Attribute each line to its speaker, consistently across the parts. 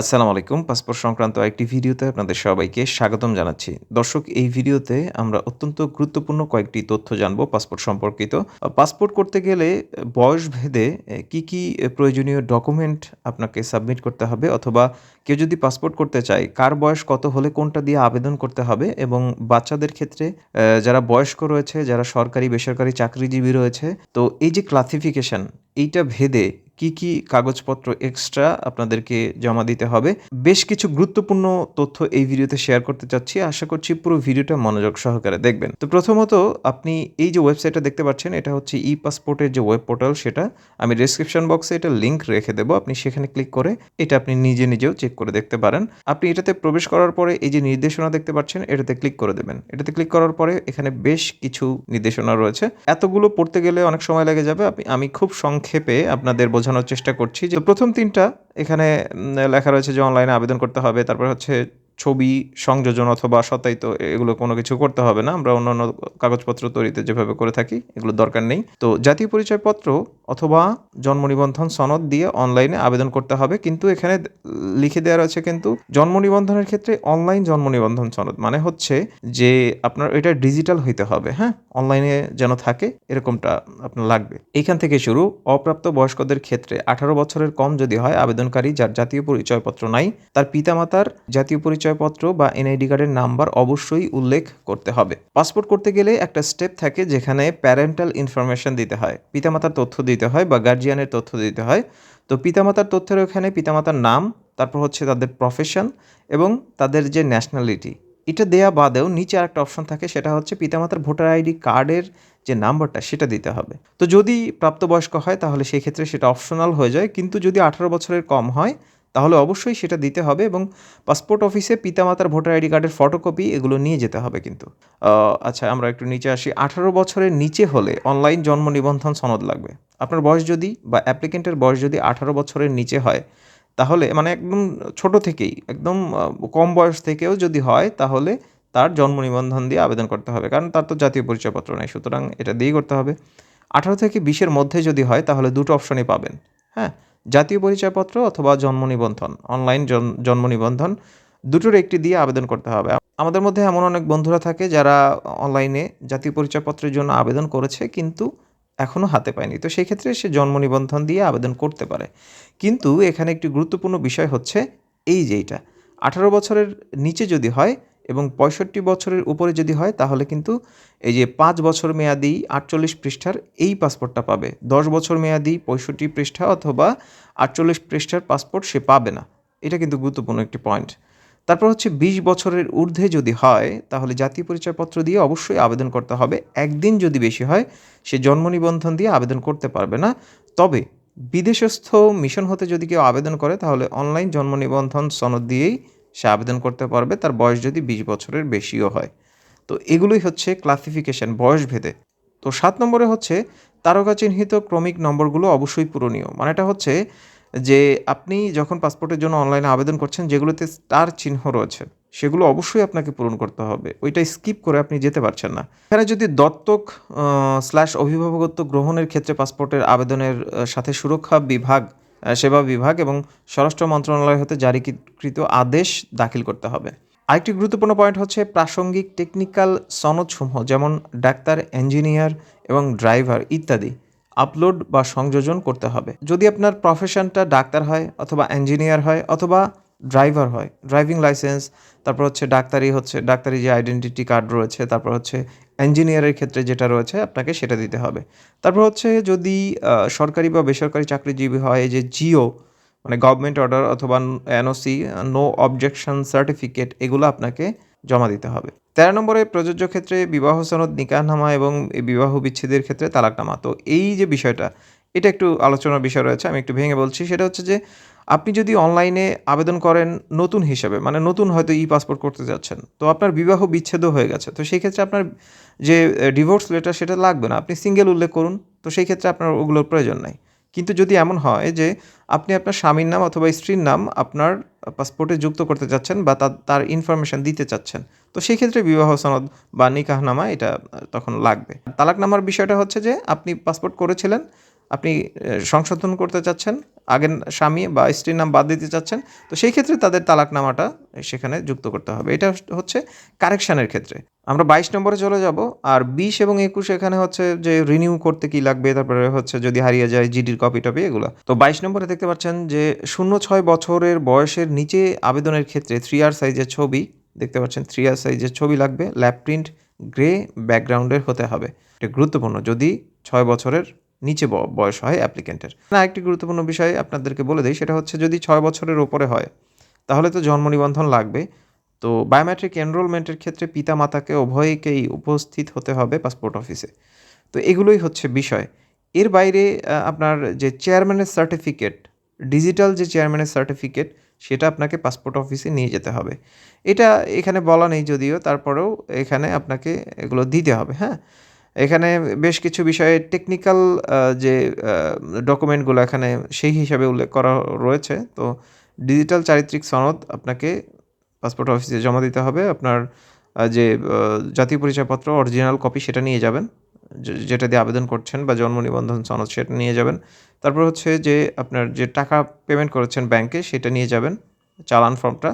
Speaker 1: আসসালামু আলাইকুম। পাসপোর্ট সংক্রান্ত একটি ভিডিওতে আপনাদের সবাইকে স্বাগতম জানাচ্ছি। দর্শক, এই ভিডিওতে আমরা অত্যন্ত গুরুত্বপূর্ণ কয়েকটি তথ্য জানব পাসপোর্ট সম্পর্কিত। পাসপোর্ট করতে গেলে বয়স ভেদে কি কি প্রয়োজনীয় ডকুমেন্ট আপনাকে সাবমিট করতে হবে অথবা কেউ যদি পাসপোর্ট করতে চায়, কার বয়স কত হলে কোনটা দিয়ে আবেদন করতে হবে এবং বাচ্চাদের ক্ষেত্রে যারা বয়স্ক রয়েছে, যারা সরকারি, বেসরকারি চাকরিজীবী রয়েছে, তো এই যে ক্লাসিফিকেশন এইটা ভেদে কি কি কাগজপত্র এক্সট্রা আপনাদেরকে জমা দিতে হবে? বেশ কিছু গুরুত্বপূর্ণ তথ্য এই ভিডিওতে শেয়ার করতে চাচ্ছি। আশা করছি পুরো ভিডিওটা মনোযোগ সহকারে দেখবেন। তো প্রথমত, আপনি এই যে ওয়েবসাইটটা দেখতে পাচ্ছেন, এটা হচ্ছে ই পাসপোর্টের যে ওয়েব পোর্টাল সেটা আমি ডিসক্রিপশন বক্সে এটা লিঙ্ক রেখে দেবো। আপনি সেখানে ক্লিক করে এটা আপনি নিজে নিজেও চেক করে দেখতে পারেন। আপনি এটাতে প্রবেশ করার পরে এই যে নির্দেশনা দেখতে পাচ্ছেন, এটাতে ক্লিক করে দেবেন। এটাতে ক্লিক করার পরে এখানে বেশ কিছু নির্দেশনা রয়েছে। এতগুলো পড়তে গেলে অনেক সময় লেগে যাবে। আমি খুব সংক্ষেপে আপনাদের বোঝানোর চেষ্টা করছি যে প্রথম তিনটা এখানে লেখা রয়েছে যে অনলাইনে আবেদন করতে হবে, তারপর হচ্ছে ছবি সংযোজন অথবা সত্যায়িত, এগুলো কোনো কিছু করতে হবে না। আমরা অন্যান্য কাগজপত্র তৈরিতে যেভাবে করে থাকি, এগুলো দরকার নেই। তো জাতীয় পরিচয়পত্র অথবা জন্ম নিবন্ধন সনদ দিয়ে অনলাইনে আবেদন করতে হবে। কিন্তু এখানে লিখে দেওয়া রয়েছে কিন্তু জন্ম নিবন্ধনের ক্ষেত্রে অনলাইন জন্ম নিবন্ধন সনদ মানে হচ্ছে যে আপনার এটা ডিজিটাল হইতে হবে হ্যাঁ? অনলাইনে যেন থাকে, এরকমটা আপনার লাগবে। এইখান থেকে শুরু, অপ্রাপ্ত বয়স্কদের ক্ষেত্রে আঠারো বছরের কম যদি হয় আবেদনকারী যার জাতীয় পরিচয়পত্র নাই, তার পিতামাতার জাতীয় পরিচয়পত্র বা এনআইডি কার্ডের নাম্বার অবশ্যই উল্লেখ করতে হবে। পাসপোর্ট করতে গেলে একটা স্টেপ থাকে যেখানে প্যারেন্টাল ইনফরমেশন দিতে হয়। পিতামাতার তথ্য দিতে হয় বা গার্জিয়ানের তথ্য দিতে হয়। তো পিতামাতার তথ্যের ওখানে পিতামাতার নাম, তারপর হচ্ছে তাদের প্রফেশন এবং তাদের যে ন্যাশনালিটি এটা দেয়া বাদেও নিচে আরেকটা অপশন থাকে, সেটা হচ্ছে পিতামাতার ভোটার আইডি কার্ডের যে নাম্বারটা, সেটা দিতে হবে। তো যদি প্রাপ্তবয়স্ক হয়, তাহলে সেই ক্ষেত্রে সেটা অপশনাল হয়ে যায়। কিন্তু যদি আঠারো বছরের কম হয় তাহলে অবশ্যই সেটা দিতে হবে এবং পাসপোর্ট অফিসে পিতামাতার ভোটার আইডি কার্ডের ফটোকপি এগুলো নিয়ে যেতে হবে কিন্তু। আচ্ছা আমরা একটু নিচে আসি। আঠারো বছরের নিচে হলে অনলাইন জন্ম নিবন্ধন সনদ লাগবে। আপনার বয়স যদি বা অ্যাপ্লিকেন্টের বয়স যদি আঠারো বছরের নিচে হয়, তাহলে মানে একদম ছোট থেকেই, একদম কম বয়স থেকেও যদি হয়, তাহলে তার জন্ম নিবন্ধন দিয়ে আবেদন করতে হবে। কারণ তার তো জাতীয় পরিচয়পত্র নেই, সুতরাং এটা দিয়েই করতে হবে। আঠারো থেকে বিশের মধ্যে যদি হয়, তাহলে দুটো অপশনই পাবেন। হ্যাঁ? জাতীয় পরিচয়পত্র অথবা জন্ম নিবন্ধন অনলাইন জন- জন্ম নিবন্ধন দুটোর একটি দিয়ে আবেদন করতে হবে। আমাদের মধ্যে এমন অনেক বন্ধুরা থাকে যারা অনলাইনে জাতীয় পরিচয়পত্রের জন্য আবেদন করেছে কিন্তু এখনও হাতে পায়নি। তো সেই ক্ষেত্রে সে জন্ম নিবন্ধন দিয়ে আবেদন করতে পারে। কিন্তু এখানে একটি গুরুত্বপূর্ণ বিষয় হচ্ছে এই যে এইটা আঠারো বছরের নিচে যদি হয় এবং পঁয়ষট্টি বছরের উপরে যদি হয়, তাহলে কিন্তু এই যে পাঁচ বছর মেয়াদি আটচল্লিশ পৃষ্ঠার এই পাসপোর্টটা পাবে। দশ বছর মেয়াদি পঁয়ষট্টি পৃষ্ঠা অথবা আটচল্লিশ পৃষ্ঠার পাসপোর্ট সে পাবে না। এটা কিন্তু গুরুত্বপূর্ণ একটি পয়েন্ট। তারপর হচ্ছে বিশ বছরের ঊর্ধ্বে যদি হয়, তাহলে জাতীয় পরিচয়পত্র দিয়ে অবশ্যই আবেদন করতে হবে। একদিন যদি বেশি হয়, সে জন্ম নিবন্ধন দিয়ে আবেদন করতে পারবে না। তবে বিদেশস্থ মিশন হতে যদি কেউ আবেদন করে, তাহলে অনলাইন জন্ম নিবন্ধন সনদ দিয়েই সে আবেদন করতে পারবে, তার বয়স যদি বিশ বছরের বেশিও হয়। তো এগুলোই হচ্ছে ক্লাসিফিকেশন বয়স ভেদে। তো সাত নম্বরে হচ্ছে তারকা চিহ্নিত ক্রমিক নম্বরগুলো অবশ্যই পূরণীয়। মানে এটা হচ্ছে যে আপনি যখন পাসপোর্টের জন্য অনলাইনে আবেদন করছেন, যেগুলোতে স্টার চিহ্ন রয়েছে, সেগুলো অবশ্যই আপনাকে পূরণ করতে হবে। ওইটা স্কিপ করে আপনি যেতে পারছেন না। এখানে যদি দত্তক স্ল্যাশ অভিভাবকত্ব গ্রহণের ক্ষেত্রে পাসপোর্টের আবেদনের সাথে সুরক্ষা বিভাগ সেবা বিভাগ এবং স্বরাষ্ট্র মন্ত্রণালয় হতে জারিকৃত আদেশ দাখিল করতে হবে। আরেকটি গুরুত্বপূর্ণ পয়েন্ট হচ্ছে প্রাসঙ্গিক টেকনিক্যাল সনদসমূহ, যেমন ডাক্তার ইঞ্জিনিয়ার এবং ড্রাইভার ইত্যাদি আপলোড বা সংযোজন করতে হবে। যদি আপনার প্রফেশনটা ডাক্তার হয় অথবা ইঞ্জিনিয়ার হয় অথবা ড্রাইভার হয় ড্রাইভিং লাইসেন্স তারপর হচ্ছে ডাক্তারি হচ্ছে, ডাক্তারি যে আইডেন্টিটি কার্ড রয়েছে, তারপর হচ্ছে ইঞ্জিনিয়ারের ক্ষেত্রে যেটা রয়েছে, আপনাকে সেটা দিতে হবে। তারপর হচ্ছে যদি সরকারি বা বেসরকারি চাকরিজীবী হয় যে জিও মানে গভর্নমেন্ট অর্ডার অথবা এনওসি নো অবজেকশন সার্টিফিকেট এগুলো আপনাকে জমা দিতে হবে। তেরো নম্বরে প্রযোজ্য ক্ষেত্রে বিবাহ সনদ, নিকাহনামা এবং বিবাহ বিচ্ছেদের ক্ষেত্রে তালাকনামা। তো এই যে বিষয়টা, এটা একটু আলোচনার বিষয় রয়েছে, আমি একটু ভেঙে বলছি। সেটা হচ্ছে যে আপনি যদি অনলাইনে আবেদন করেন নতুন হিসাবে মানে নতুন হয়তো ই পাসপোর্ট করতে যাচ্ছেন, তো আপনার বিবাহ বিচ্ছেদও হয়ে গেছে, তো সেই ক্ষেত্রে আপনার যে ডিভোর্স লেটার সেটা লাগবে না, আপনি সিঙ্গেল উল্লেখ করুন, তো সেই ক্ষেত্রে আপনার ওগুলোর প্রয়োজন নাই। কিন্তু যদি এমন হয় যে, আপনি আপনার স্বামীর নাম অথবা স্ত্রীর নাম আপনার পাসপোর্টে যুক্ত করতে চাচ্ছেন বা তার ইনফরমেশন দিতে চাচ্ছেন, তো সেই ক্ষেত্রে বিবাহ সনদ বা নিকাহনামা এটা তখন লাগবে। তালাকনামার বিষয়টা হচ্ছে যে, আপনি পাসপোর্ট করেছিলেন আপনি সংশোধন করতে চাচ্ছেন, আগের স্বামী বা স্ত্রীর নাম বাদ দিতে চাচ্ছেন, তো সেই ক্ষেত্রে তাদের তালাকনামাটা সেখানে যুক্ত করতে হবে। এটা হচ্ছে কারেকশানের ক্ষেত্রে। আমরা ২২ নম্বরে চলে যাব। আর ২০ এবং ২১ এখানে হচ্ছে যে রিনিউ করতে কি লাগবে, তারপরে হচ্ছে যদি হারিয়ে যায় জিডির কপি-টপি এগুলো তো ২২ নম্বরে দেখতে পাচ্ছেন যে ০৬ বছরের বয়সের নিচে আবেদনের ক্ষেত্রে 3R সাইজের ছবি দেখতে পাচ্ছেন 3R সাইজের ছবি লাগবে। ল্যাব প্রিন্ট গ্রে ব্যাকগ্রাউন্ডের হতে হবে। এটা গুরুত্বপূর্ণ যদি ছয় বছরের নিচে বয়স হয় অ্যাপ্লিকেন্টের না একটি গুরুত্বপূর্ণ বিষয় আপনাদেরকে বলে দিই সেটা হচ্ছে যদি ছয় বছরের ওপরে হয়, তাহলে তো জন্ম নিবন্ধন লাগবে। তো বায়োমেট্রিক এনরোলমেন্টের ক্ষেত্রে পিতা-মাতাকে উভয়কেই উপস্থিত হতে হবে পাসপোর্ট অফিসে। তো এগুলোই হচ্ছে বিষয়। এর বাইরে আপনার যে চেয়ারম্যানের সার্টিফিকেট, ডিজিটাল যে চেয়ারম্যানের সার্টিফিকেট সেটা আপনাকে পাসপোর্ট অফিসে নিয়ে যেতে হবে। এটা এখানে বলা নেই যদিও তারপরেও এখানে আপনাকে এগুলো দিতে হবে, হ্যাঁ? এখানে বেশ কিছু বিষয়ে টেকনিক্যাল যে ডকুমেন্টগুলো এখানে সেই হিসাবে উল্লেখ করা রয়েছে। তো ডিজিটাল চারিত্রিক সনদ আপনাকে পাসপোর্ট অফিসে জমা দিতে হবে। আপনার যে জাতীয় পরিচয়পত্র অরিজিনাল কপি সেটা নিয়ে যাবেন। যেটা দিয়ে আবেদন করছেন বা জন্ম নিবন্ধন সনদ সেটা নিয়ে যাবেন। তারপর হচ্ছে যে আপনার যে টাকা পেমেন্ট করেছেন ব্যাংকে সেটা নিয়ে যাবেন, চালান ফর্মটা।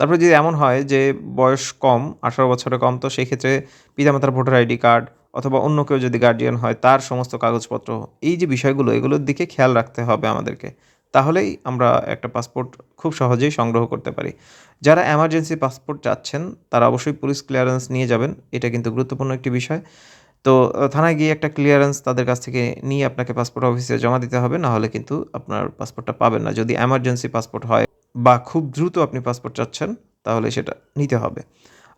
Speaker 1: তারপরে যদি এমন হয় যে বয়স কম, ১৮ বছরের কম তো সেক্ষেত্রে পিতামাতার ভোটার আইডি কার্ড অথবা অন্য কেউ যদি গার্ডিয়ান হয় তার সমস্ত কাগজপত্র, এই যে বিষয়গুলো এগুলোর দিকে খেয়াল রাখতে হবে আমাদেরকে। তাহলেই আমরা একটা পাসপোর্ট খুব সহজেই সংগ্রহ করতে পারি। যারা এমার্জেন্সি পাসপোর্ট চাচ্ছেন তারা অবশ্যই পুলিশ ক্লিয়ারেন্স নিয়ে যাবেন। এটা কিন্তু গুরুত্বপূর্ণ একটি বিষয়। তো থানায় গিয়ে একটা ক্লিয়ারেন্স তাদের কাছ থেকে নিয়ে আপনাকে পাসপোর্ট অফিসে জমা দিতে হবে। না হলে কিন্তু আপনার পাসপোর্টটা পাবেন না। যদি এমার্জেন্সি পাসপোর্ট হয় বা খুব দ্রুত আপনি পাসপোর্ট চাচ্ছেন তাহলে সেটা নিতে হবে।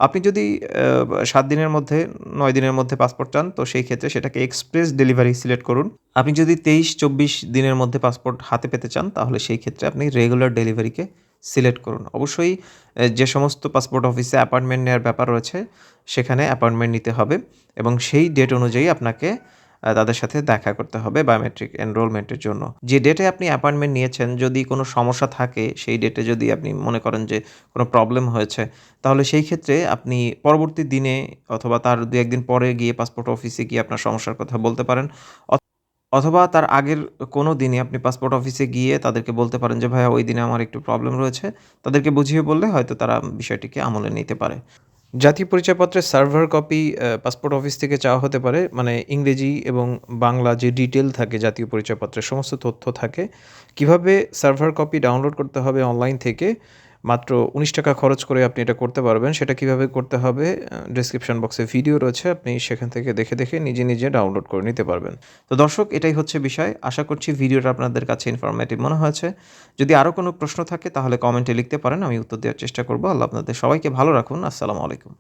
Speaker 1: আপনি যদি সাত দিনের মধ্যে, নয় দিনের মধ্যে পাসপোর্ট চান, তো সেই ক্ষেত্রে সেটাকে এক্সপ্রেস ডেলিভারি সিলেক্ট করুন। আপনি যদি ২৩-২৪ দিনের মধ্যে পাসপোর্ট হাতে পেতে চান, তাহলে সেই ক্ষেত্রে আপনি রেগুলার ডেলিভারিকে সিলেক্ট করুন। অবশ্যই যে সমস্ত পাসপোর্ট অফিসে অ্যাপয়েন্টমেন্ট নেওয়ার ব্যাপার রয়েছে, সেখানে অ্যাপয়েন্টমেন্ট নিতে হবে এবং সেই ডেট অনুযায়ী আপনাকে তাদের সাথে দেখা করতে হবে বায়োমেট্রিক এনরোলমেন্টের জন্য। যে ডেটে আপনি অ্যাপয়েন্টমেন্ট নিয়েছেন, যদি কোনো সমস্যা থাকে, সেই ডেটে যদি আপনি মনে করেন যে কোনো প্রবলেম হয়েছে, তাহলে সেই ক্ষেত্রে আপনি পরবর্তী দিনে অথবা তার দু একদিন পরে গিয়ে পাসপোর্ট অফিসে গিয়ে আপনার সমস্যার কথা বলতে পারেন। অথবা তার আগের কোনো দিনে আপনি পাসপোর্ট অফিসে গিয়ে তাদেরকে বলতে পারেন যে, ভাইয়া, ওই দিনে আমার একটু প্রবলেম রয়েছে। তাদেরকে বুঝিয়ে বললে হয়তো তারা বিষয়টিকে আমলে নিতে পারে। জাতীয় পরিচয়পত্রের সার্ভার কপি পাসপোর্ট অফিস থেকে চাওয়া হতে পারে। মানে ইংরেজি এবং বাংলা যে ডিটেল থাকে জাতীয় পরিচয়পত্রের, সমস্ত তথ্য থাকে। কীভাবে সার্ভার কপি ডাউনলোড করতে হবে অনলাইন থেকে মাত্র ৳১৯ খরচ করে আপনি এটা করতে পারবেন। সেটা কীভাবে করতে হবে ডেসক্রিপশন বক্সে ভিডিও রয়েছে। আপনি সেখান থেকে দেখে, দেখে নিজে, নিজে ডাউনলোড করে নিতে পারবেন। তো দর্শক এটাই হচ্ছে বিষয়। আশা করছি ভিডিওটা আপনাদের কাছে ইনফরমেটিভ মনে হয়েছে। যদি আরও কোনো প্রশ্ন থাকে তাহলে কমেন্টে লিখতে পারেন। আমি উত্তর দেওয়ার চেষ্টা করব আল্লাহ আপনাদের সবাইকে ভালো রাখুন। আসসালামু আলাইকুম।